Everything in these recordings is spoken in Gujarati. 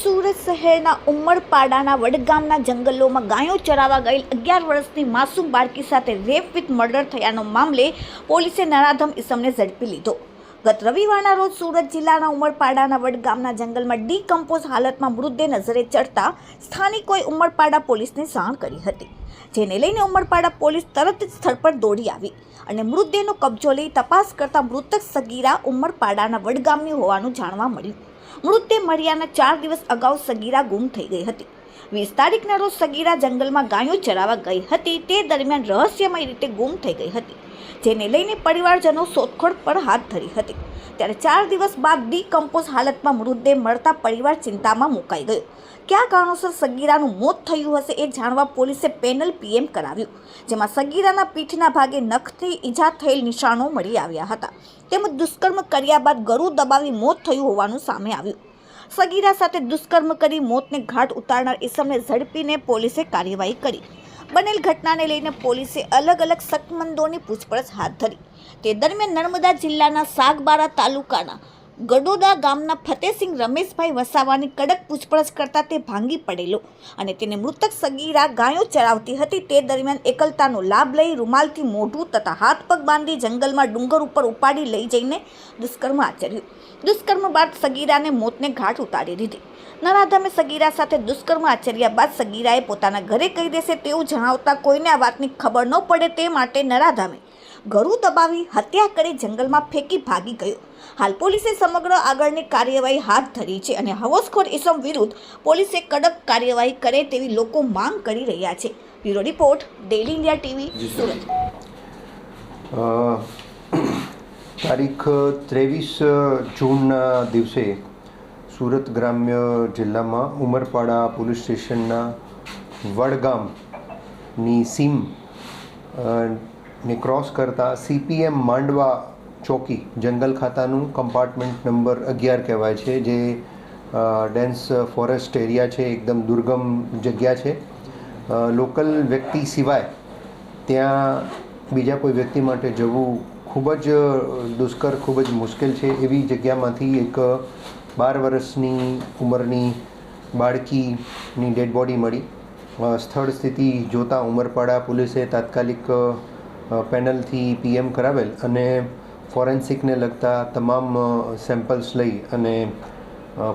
સુરત શહેરના ઉમરપાડાના વડગામના જંગલોમાં ગાયો ચરાવવા ગયેલ અગિયાર વર્ષની માસૂમ બાળકી સાથે રેપ વિથ મર્ડર થયાનો મામલે પોલીસે નરાધમ ઇસમને ઝડપી લીધો. ગત રવિવારના રોજ સુરત જિલ્લાના ઉમરપાડાના વડગામના જંગલમાં ડીકમ્પોઝ હાલતમાં મૃતદેહ નજરે ચડતા સ્થાનિકોએ ઉમરપાડા પોલીસને જાણ કરી હતી, જેને લઈને ઉમરપાડા પોલીસ તરત જ સ્થળ પર દોડી આવી અને મૃતદેહનો કબજો લઈ તપાસ કરતા મૃતક સગીરા ઉમરપાડાના વડગામની હોવાનું જાણવા મળ્યું. મૃતદેહ મળ્યાના ચાર દિવસ અગાઉ સગીરા ગુમ થઈ ગઈ હતી. વીસ તારીખના રોજ સગીરા જંગલમાં ગાયો ચરાવવા ગઈ હતી. તે દરમિયાન રહસ્યમય રીતે ગુમ થઈ ગઈ હતી. જેને લઈને પરિવારજનો શોધખોળ પણ હાથ ધરી હતી. ત્યારે ચાર દિવસ બાદ ડીકમ્પોઝ હાલતમાં મૃતદેહ મળતા પરિવાર ચિંતામાં મુકાઈ ગયો. કયા કારણોસર સગીરાનું મોત થયું હશે એ જાણવા પોલીસે પેનલ પીએમ કરાવ્યું, જેમાં સગીરાના પીઠના ભાગે નખથી ઈજા થયેલ નિશાનો મળી આવ્યા હતા. તેમજ દુષ્કર્મ કર્યા બાદ ગરુ દબાવી મોત થયું હોવાનું સામે આવ્યું. સગીરા સાથે દુષ્કર્મ કરી મોતને ઘાટ ઉતારનાર ઇસમને ઝડપીને પોલીસે કાર્યવાહી કરી. બનેલ ઘટનાને લઈને પોલીસે અલગ અલગ શકમંદોની પૂછપરછ હાથ ધરી. તે દરમિયાન નર્મદા જિલ્લાના સાગબારા તાલુકાના ગડોદા ગામના ફતેહસિંહ રમેશભાઈ વસાવાની કડક પૂછપરછ કરતા તે ભાંગી પડેલો અને તેને મૃતક સગીરા ગાયો ચરાવતી હતી. તે દરમિયાન એકલતાનો લાભ લઈ રૂમાલથી મોઢું તથા હાથ પગ બાંધી જંગલમાં ડુંગર ઉપર ઉપાડી લઈ જઈને દુષ્કર્મ આચર્યું. દુષ્કર્મ બાદ સગીરાને મોતને ઘાટ ઉતારી દીધી. નરાધમે સગીરા સાથે દુષ્કર્મ આચર્યા બાદ સગીરાએ પોતાના ઘરે કહી દેશે તેવું જણાવતા કોઈને આ વાતની ખબર ન પડે તે માટે નરાધમે ગળું દબાવી હત્યા કરી જંગલમાં ફેંકી ભાગી ગયો. હાલ પોલીસે સમગ્ર આગળની કાર્યવાહી હાથ ધરી છે અને હવસખોર ઇસમ વિરુદ્ધ પોલીસે કડક કાર્યવાહી કરે તેવી લોકો માંગ કરી રહ્યા છે. Bureau report daily India TV Surat. તારીખ ત્રેવીસ જૂનના દિવસે સુરત ગ્રામ્ય જિલ્લામાં ઉમરપાડા પોલીસ સ્ટેશનના વડગામની સીમ ને ક્રોસ કરતા સીપીએમ માંડવા ચોકી જંગલ ખાતાનું કમ્પાર્ટમેન્ટ નંબર અગિયાર કહેવાય છે, જે ડેન્સ ફોરેસ્ટ એરિયા છે, એકદમ દુર્ગમ જગ્યા છે. લોકલ વ્યક્તિ સિવાય ત્યાં બીજા કોઈ વ્યક્તિ માટે જવું ખૂબ જ દુષ્કર, ખૂબ જ મુશ્કેલ છે. એવી જગ્યામાંથી એક બાર વર્ષની ઉંમરની બાળકીની ડેડ બોડી મળી. સ્થળ સ્થિતિ જોતાં ઉમરપાડા પોલીસે તાત્કાલિક પેનલથી પીએમ કરાવેલ અને ફોરેન્સિકને લગતા તમામ સેમ્પલ્સ લઈ અને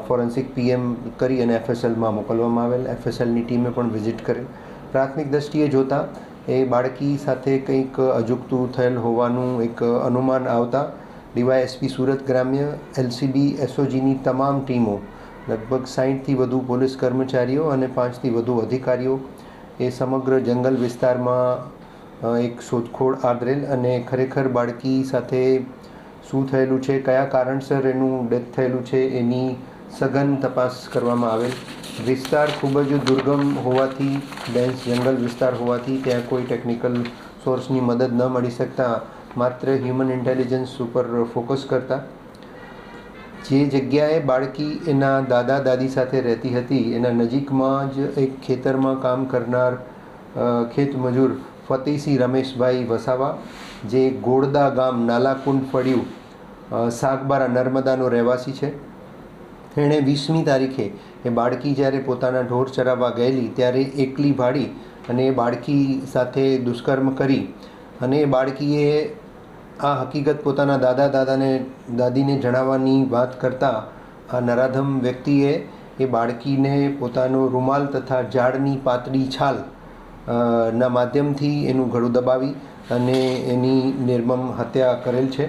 ફોરેન્સિક પીએમ કરી અને એફએસએલમાં મોકલવામાં આવેલ. એફએસએલની ટીમે પણ વિઝિટ કરેલ. પ્રાથમિક દ્રષ્ટિએ જોતાં એ બાળકી સાથે કંઈક અજુગતું થયેલ હોવાનું એક અનુમાન આવતા ડીવાયએસપી સુરત ગ્રામ્ય, એલસીબી, એસઓજીની તમામ ટીમો, લગભગ સાહીઠથી વધુ પોલીસ કર્મચારીઓ અને પાંચથી વધુ અધિકારીઓ એ સમગ્ર જંગલ વિસ્તારમાં એક શોધખોળ આદરેલ અને ખરેખર બાળકી સાથે શું થયેલું છે, કયા કારણસર એનું ડેથ થયેલું છે, એની સઘન તપાસ કરવામાં આવેલ. વિસ્તાર ખૂબ જ દુર્ગમ હોવાથી, ડેન્સ જંગલ વિસ્તાર હોવાથી ત્યાં કોઈ ટેકનિકલ સોર્સની મદદ ન મળી શકતા, માત્ર હ્યુમન ઇન્ટેલિજન્સ ઉપર ફોકસ કરતા. જે જગ્યાએ બાળકી એના દાદા દાદી સાથે રહેતી હતી, એના નજીકમાં જ એક ખેતરમાં કામ કરનાર ખેત ખેતમજૂર ફતેહસિંહ રમેશભાઈ વસાવા, જે ગોળદા ગામ નાલાકુંડ ફળિયું સાગબારા નર્મદાનો રહેવાસી છે. એણે વીસમી તારીખે એ બાળકી જ્યારે પોતાના ઢોર ચરાવવા ગયેલી, ત્યારે એકલી ભાડી અને એ બાળકી સાથે દુષ્કર્મ કરી અને એ બાળકીએ આ હકીકત પોતાના દાદા દાદાને, દાદીને જણાવવાની વાત કરતાં આ નરાધમ વ્યક્તિએ એ બાળકીને પોતાનો રૂમાલ તથા ઝાડની પાતળી છાલ ના માધ્યમથી એનું ગળું દબાવી અને એની નિર્મમ હત્યા કરેલ છે.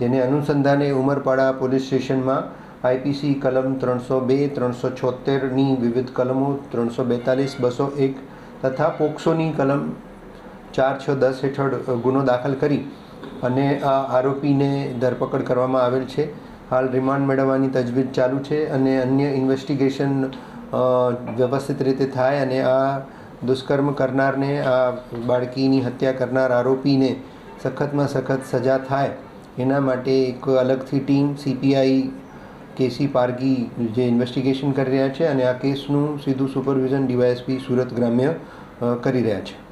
જેને અનુસંધાને ઉમરપાડા પોલીસ સ્ટેશનમાં આઈપીસી કલમ ત્રણસો બે, ત્રણસો છોતેરની વિવિધ કલમો, ત્રણસો બેતાલીસ, બસો એક તથા પોક્સોની કલમ ચાર, છ, દસ હેઠળ ગુનો દાખલ કરી અને આ આરોપીને ધરપકડ કરવામાં આવેલ છે. હાલ રિમાન્ડ મેળવવાની તજવીજ ચાલુ છે અને અન્ય ઇન્વેસ્ટિગેશન વ્યવસ્થિત રીતે થાય અને આ દુષ્કર્મ કરનારને આ બાળકીની હત્યા કરનાર આરોપીને સખતમાં સખત સજા થાય, એના માટે એક અલગથી ટીમ સીપીઆઈ કેસી પારગી જે ઇન્વેસ્ટિગેશન કરી રહ્યા છે અને આ કેસનું સીધું સુપરવિઝન ડીવાયએસપી સુરત ગ્રામ્ય કરી રહ્યા છે.